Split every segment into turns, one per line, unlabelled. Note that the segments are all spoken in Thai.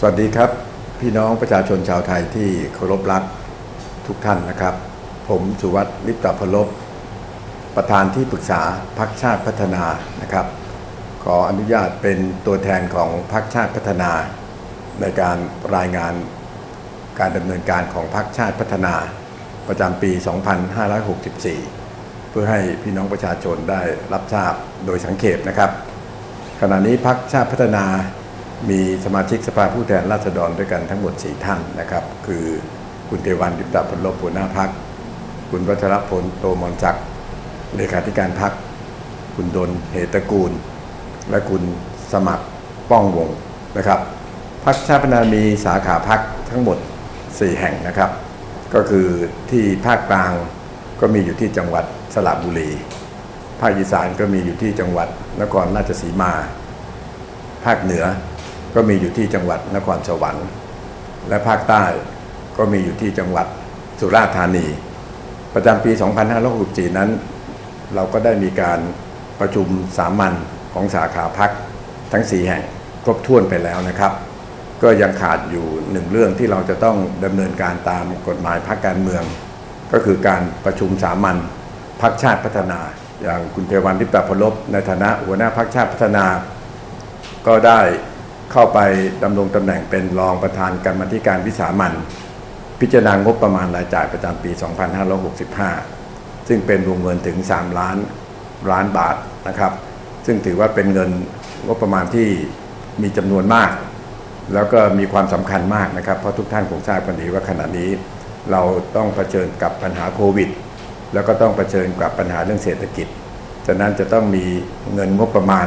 สวัสดีครับ พี่น้องประชาชนชาวไทยที่เคารพรักทุกท่านนะครับ ผมสุวัสดิ์ลิปตพลบประธานที่ปรึกษาพักชาติพัฒนานะครับ ขออนุญาตเป็นตัวแทนของพักชาติพัฒนา ในการรายงานการดำเนินการของพักชาติพัฒนา ประจำปี 2564 เพื่อให้พี่น้องประชาชนได้รับทราบโดยสังเขปนะครับ ขณะนี้พักชาติพัฒนา มีสมาชิกสภาผู้แทนราษฎรด้วยกันทั้งหมด 4 ท่านนะครับ คือคุณเทวันดิปตะพลลบหัวหน้าพัก คุณวัชรพลโตมอนจักเลขาธิการพัก คุณดนเหตะกูล และคุณสมัครป้องวงนะครับพักชาติพัฒนามีสาขาพักทั้งหมด 4 แห่งนะครับ ก็คือที่ภาคกลางก็มีอยู่ที่จังหวัดสระบุรี ภาคอีสานก็มีอยู่ที่จังหวัดนครราชสีมา ภาคเหนือ ก็มีอยู่ที่จังหวัดนครสวรรค์ และภาคใต้ก็มีอยู่ที่จังหวัดสุราษฎร์ธานี ประจำปี 2564 นั้น เราก็ได้มีการประชุมสามัญของสาขาพักทั้ง 4 แห่งครบถ้วนไปแล้วนะครับ ก็ยังขาดอยู่หนึ่งเรื่องที่เราจะต้องดำเนินการตามกฎหมายพักการเมือง ก็คือการประชุมสามัญพักชาติพัฒนา อย่างคุณเทวันทิพย์ตาพลบในฐานะหัวหน้าพักชาติพัฒนา ก็ได้ เข้าไปดำรงตำแหน่งเป็นรองประธานกรรมธิการวิสามันพิจารณางบประมาณรายจ่ายประจำปี 2565 ซึ่งเป็นวงเงินถึง 3 ล้านล้านบาทนะครับ ซึ่งถือว่าเป็นเงินงบประมาณที่มีจำนวนมาก แล้วก็มีความสำคัญมากนะครับ เพราะทุกท่านคงทราบกันดีว่าขณะนี้เราต้องเผชิญกับปัญหาโควิด แล้วก็ต้องเผชิญกับปัญหาเรื่องเศรษฐกิจฉะนั้นจะต้องมีเงินงบประมาณ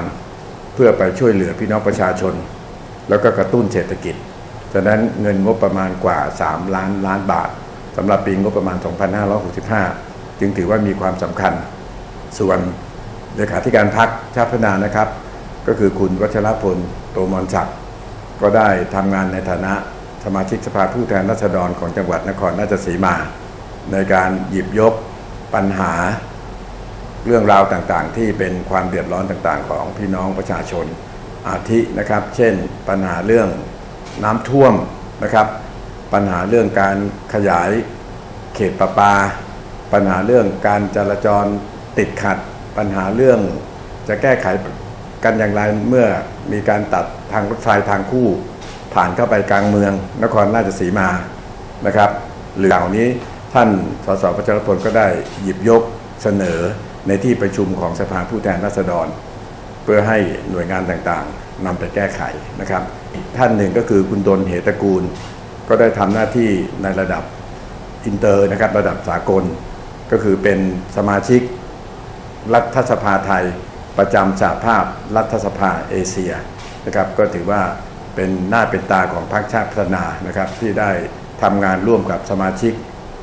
เพื่อไปช่วยเหลือพี่น้องประชาชน แล้วก็กระตุ้นเศรษฐกิจ ฉะนั้นเงินงบประมาณกว่า 3 ล้านล้านบาทสำหรับปีงบประมาณ 2565 จึงถือว่ามีความสำคัญ ส่วนเลขาธิการพักชาติพัฒนานะครับ ก็คือคุณวัชรพลโตมอนศักดิ์ก็ได้ทำงานในฐานะสมาชิกสภาผู้แทนราษฎรของจังหวัดนครราชสีมา ในการหยิบยกปัญหาเรื่องราวต่างๆ ที่เป็นความเดือดร้อนต่างๆ ของพี่น้องประชาชน อาทินะครับ เช่นปัญหาเรื่องน้ำท่วมนะครับ ปัญหาเรื่องการขยายเขตประปา ปัญหาเรื่องการจราจรติดขัด ปัญหาเรื่องจะแก้ไขกันอย่างไรเมื่อมีการตัดทางรถไฟทางคู่ ผ่านเข้าไปกลางเมือง นครราชสีมานะครับหรือเหล่านี้ท่านสสพัชรพลก็ได้หยิบยกเสนอในที่ประชุมของสภาผู้แทนราษฎร เพื่อให้หน่วยงานต่างๆนำไปแก้ไขนะครับท่านหนึ่งก็คือคุณดนเหตระกูล ก็ได้ทำหน้าที่ในระดับอินเตอร์นะครับระดับสากล ก็คือเป็นสมาชิกรัฐสภาไทยประจำสหภาพรัฐสภาเอเชียนะครับก็ถือว่าเป็นหน้าเป็นตาของพรรคชาติพัฒนานะครับที่ได้ทำงานร่วมกับสมาชิก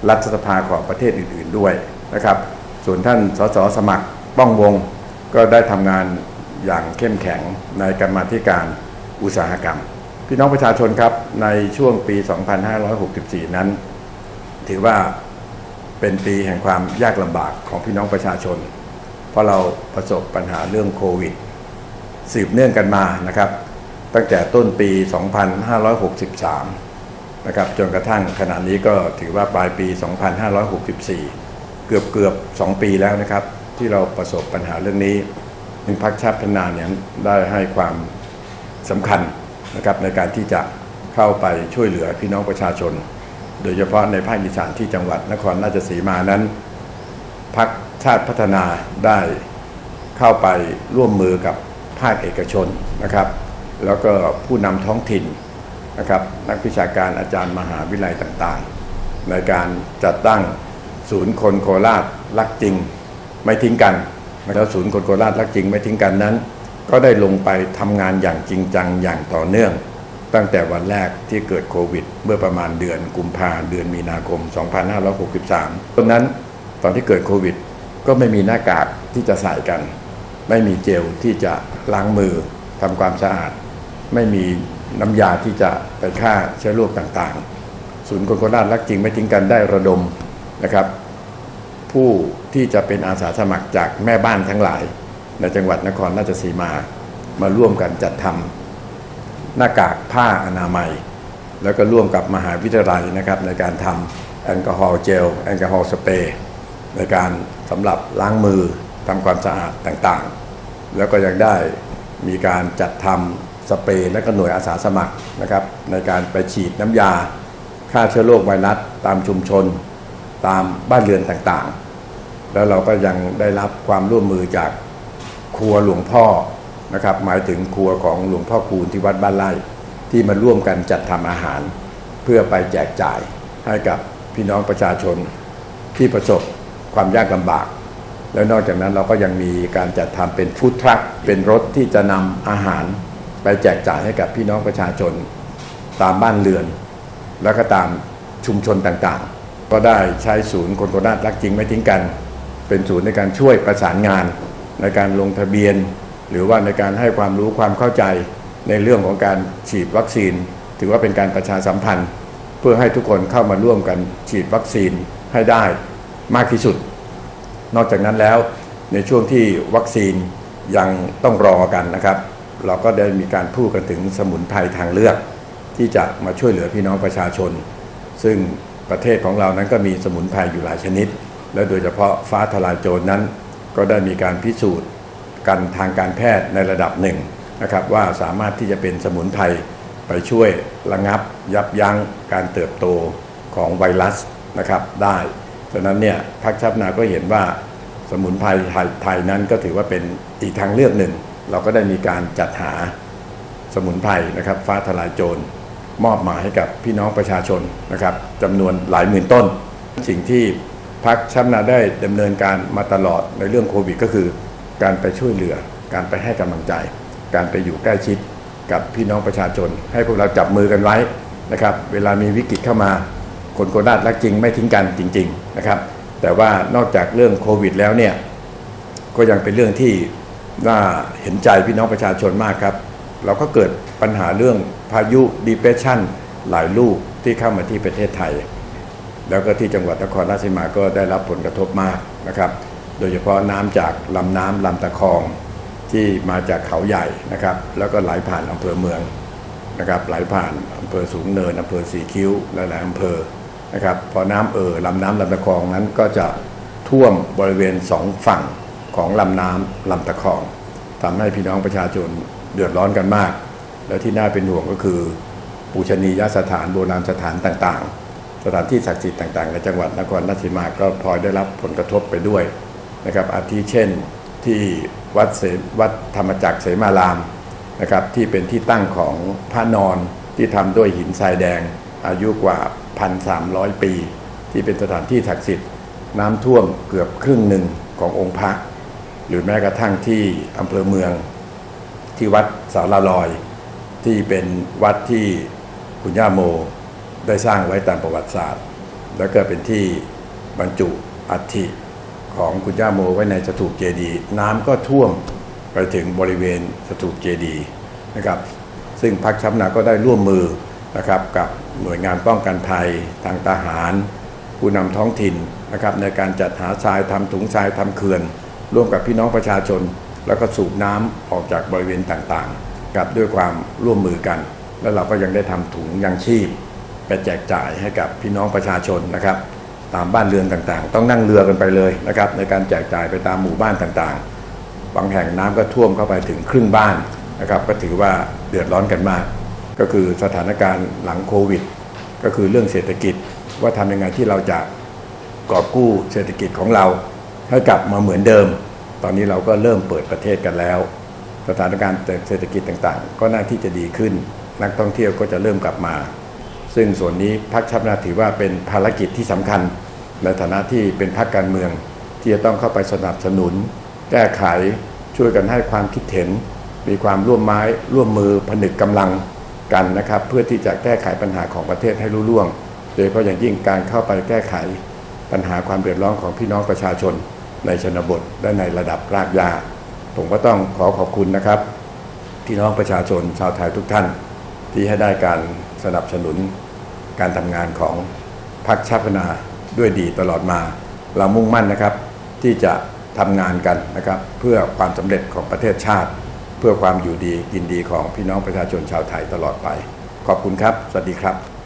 รัฐสภาของประเทศอื่น ๆด้วยนะครับ ส่วนท่านสสสมัครป้องวงก็ได้ทำงาน อย่างเข้มแข็งในกรรมาธิการอุตสาหกรรม พี่น้องประชาชนครับในช่วงปี 2564 นั้น ถือว่าเป็นปีแห่งความยากลำบากของพี่น้องประชาชน เพราะเราประสบปัญหาเรื่องโควิด สืบเนื่องกันมานะครับ ตั้งแต่ต้นปี 2563 นะครับจนกระทั่งขณะนี้ก็ถือว่าปลายปี 2564 เกือบเกือบสองปีแล้วนะครับ ที่เราประสบปัญหาเรื่องนี้ ทางพรรคชาติพัฒนาเนี่ยได้ให้ความสำคัญนะครับในการที่จะเข้าไปช่วยเหลือพี่น้องประชาชน โดยเฉพาะในภาคอีสานที่จังหวัดนครราชสีมานั้นพักชาติพัฒนาได้เข้าไปร่วมมือกับภาคเอกชนนะครับ แล้วก็ผู้นำท้องถิ่นนะครับ นักวิชาการอาจารย์มหาวิทยาลัยต่างๆ ในการจัดตั้งศูนย์คนโคราชรักจริง ไม่ทิ้งกัน แล้วศูนย์คนโคราชรักจริงไม่ทิ้งกันนั้น ก็ได้ลงไปทำงานอย่างจริงจังอย่างต่อเนื่อง ตั้งแต่วันแรกที่เกิดโควิด เมื่อประมาณเดือนกุมภาเดือนมีนาคม 2563ตอนนั้นตอนที่เกิดโควิด ก็ไม่มีหน้ากากที่จะใส่กัน ไม่มีเจลที่จะล้างมือทำความสะอาด ไม่มีน้ำยาที่จะไปฆ่าเชื้อโรคต่างๆ ศูนย์คนโคราชรักจริงไม่ทิ้งกันได้ระดมนะครับ ผู้ที่จะเป็นอาสาสมัครจากแม่บ้านทั้งหลาย ในจังหวัดนครราชสีมา มาร่วมกันจัดทำหน้ากากผ้าอนามัย แล้วก็ร่วมกับมหาวิทยาลัยนะครับในการทำแอลกอฮอล์เจลแอลกอฮอล์สเปรย์ในการสำหรับล้างมือทำความสะอาดต่างๆ แล้วก็ยังได้มีการจัดทำสเปรย์และก็หน่วยอาสาสมัครนะครับในการไปฉีดน้ำยาฆ่าเชื้อโรคไวรัสตามชุมชน ตามบ้านเรือนต่างๆ แล้วเราก็ยังได้รับความร่วมมือจากครัวหลวงพ่อนะครับ หมายถึงครัวของหลวงพ่อคูณที่วัดบ้านไร่ที่มาร่วมกันจัดทำอาหาร เพื่อไปแจกจ่ายให้กับพี่น้องประชาชนที่ประสบความยากลำบาก แล้วนอกจากนั้นเราก็ยังมีการจัดทำเป็นฟู้ดทรัคเป็นรถที่จะนำอาหารไปแจกจ่ายให้กับพี่น้องประชาชน ตามบ้านเรือน แล้วก็ตามชุมชนต่างๆ ก็ได้ใช้ศูนย์คนโคราชรักจริงไม่ทิ้งกัน เป็นศูนย์ในการช่วยประสานงาน ในการลงทะเบียน หรือว่าในการให้ความรู้ความเข้าใจในเรื่องของการฉีดวัคซีน ถือว่าเป็นการประชาสัมพันธ์ เพื่อให้ทุกคนเข้ามาร่วมกันฉีดวัคซีนให้ได้มากที่สุด นอกจากนั้นแล้วในช่วงที่วัคซีนยังต้องรอกันนะครับ เราก็ได้มีการพูดกันถึงสมุนไพรทางเลือก ที่จะมาช่วยเหลือพี่น้องประชาชน ซึ่ง ประเทศของเรานั้นก็มีสมุนไพรอยู่หลายชนิด และโดยเฉพาะฟ้าทลายโจรนั้น ก็ได้มีการพิสูจน์กันทางการแพทย์ในระดับหนึ่งนะครับว่าสามารถที่จะเป็นสมุนไพรไปช่วยระงับยับยั้งการเติบโตของไวรัสนะครับได้ฉะนั้นเนี่ยพักชับนาก็เห็นว่าสมุนไพรไทยไทยนั้นก็ถือว่าเป็นอีกทางเลือกหนึ่ง เราก็ได้มีการจัดหาสมุนไพรนะครับฟ้าทลายโจร มอบหมายให้กับพี่น้องประชาชนนะครับจำนวนหลายหมื่นต้น สิ่งที่พักชับนาได้ดำเนินการมาตลอดในเรื่องโควิด ก็คือ การไปช่วยเหลือ การไปให้กำลังใจ การไปอยู่ใกล้ชิดกับพี่น้องประชาชน ให้พวกเราจับมือกันไว้นะครับ เวลามีวิกฤตเข้ามา คนโคราชรักจริงไม่ทิ้งกันจริง ๆนะครับ แต่ว่านอกจากเรื่องโควิด แล้วเนี่ยก็ยังเป็นเรื่องที่น่าเห็นใจพี่น้องประชาชนมากครับ เราก็เกิดปัญหาเรื่องพายุ depression หลายลูกที่เข้ามาที่ประเทศไทย แล้วก็ที่จังหวัดนครราชสีมาก็ได้รับผลกระทบมากนะครับ โดยเฉพาะน้ำจากลำน้ำลำตะคองที่มาจากเขาใหญ่นะครับ แล้วก็ไหลผ่านอำเภอเมืองนะครับไหลผ่านอำเภอสูงเนินอำเภอสีคิ้วหลายๆอำเภอนะครับพอน้ำเอ่อลำน้ำลำตะคองนั้นก็จะท่วมบริเวณสองฝั่งของลำน้ำลำตะคองทำให้พี่น้องประชาชน เดือดร้อนกันมาก แล้วที่น่าเป็นห่วงก็คือ ปูชนียสถานโบราณสถานต่างๆ สถานที่ศักดิ์สิทธิ์ต่างๆ ในจังหวัดนครราชสีมาก็พลอยได้รับผลกระทบไปด้วยนะครับอาทิเช่นที่วัดเสวัดธรรมจักรเสมารามนะครับที่เป็นที่ตั้งของพระนอนที่ทำด้วยหินทรายแดงอายุกว่า 1,300 ปี ที่เป็นสถานที่ศักดิ์สิทธิ์ น้ำท่วมเกือบครึ่งหนึ่งขององค์พระหรือแม้กระทั่งที่อำเภอเมือง ที่วัดสารลอย ที่เป็นวัดที่คุณย่าโมได้สร้างไว้ตามประวัติศาสตร์ แล้วก็เป็นที่บรรจุอัฐิของคุณย่าโมไว้ในสถูปเจดีย์น้ำก็ท่วมไปถึงบริเวณสถูปเจดีย์นะครับซึ่งพักช้ำนาก็ได้ร่วมมือนะครับกับหน่วยงานป้องกันภัยทางทหาร ผู้นำท้องถิ่นนะครับในการจัดหาทรายทำถุงทรายทำเขื่อน ร่วมกับพี่น้องประชาชน แล้วก็สูบน้ำออกจากบริเวณต่างๆ กับด้วยความร่วมมือกัน แล้วเราก็ยังได้ทำถุงยังชีพ ไปแจกจ่ายให้กับพี่น้องประชาชนนะครับ ตามบ้านเรือนต่างๆ ต้องนั่งเรือกันไปเลยนะครับในการแจกจ่ายไปตามหมู่บ้านต่างๆ บางแห่งน้ำก็ท่วมเข้าไปถึงครึ่งบ้านนะครับก็ถือว่าเดือดร้อนกันมาก ก็คือสถานการณ์หลังโควิด ก็คือเรื่องเศรษฐกิจว่าทำยังไงที่เราจะกอบกู้เศรษฐกิจของเราให้กลับมาเหมือนเดิม ตอนนี้เราก็เริ่มเปิดประเทศกันแล้ว สถานการณ์เศรษฐกิจต่างๆ ก็น่าที่จะดีขึ้น นักท่องเที่ยวก็จะเริ่มกลับมา ซึ่งส่วนนี้พักชับนาถือว่าเป็นภารกิจที่สำคัญ ในฐานะที่เป็นพรรคการเมือง ที่จะต้องเข้าไปสนับสนุน แก้ไขช่วยกันให้ความคิดเห็น มีความร่วมไม้ร่วมมือผนึกกำลังกันนะครับ เพื่อที่จะแก้ไขปัญหาของประเทศให้รุ่ล่วง โดยเฉพาะอย่างยิ่งการเข้าไปแก้ไขปัญหาความเดือดร้อนของพี่น้องประชาชน ในชนบทและในระดับรากหญ้าผมก็ต้องขอขอบคุณนะครับพี่น้องประชาชนชาวไทยทุกท่าน ที่ให้ได้การสนับสนุนการทำงานของพรรคชาติพนาด้วยดีตลอดมา เรามุ่งมั่นนะครับ ที่จะทำงานกันนะครับ เพื่อความสำเร็จของประเทศชาติ เพื่อความอยู่ดีกินดีของพี่น้องประชาชนชาวไทยตลอดไป ขอบคุณครับ สวัสดีครับ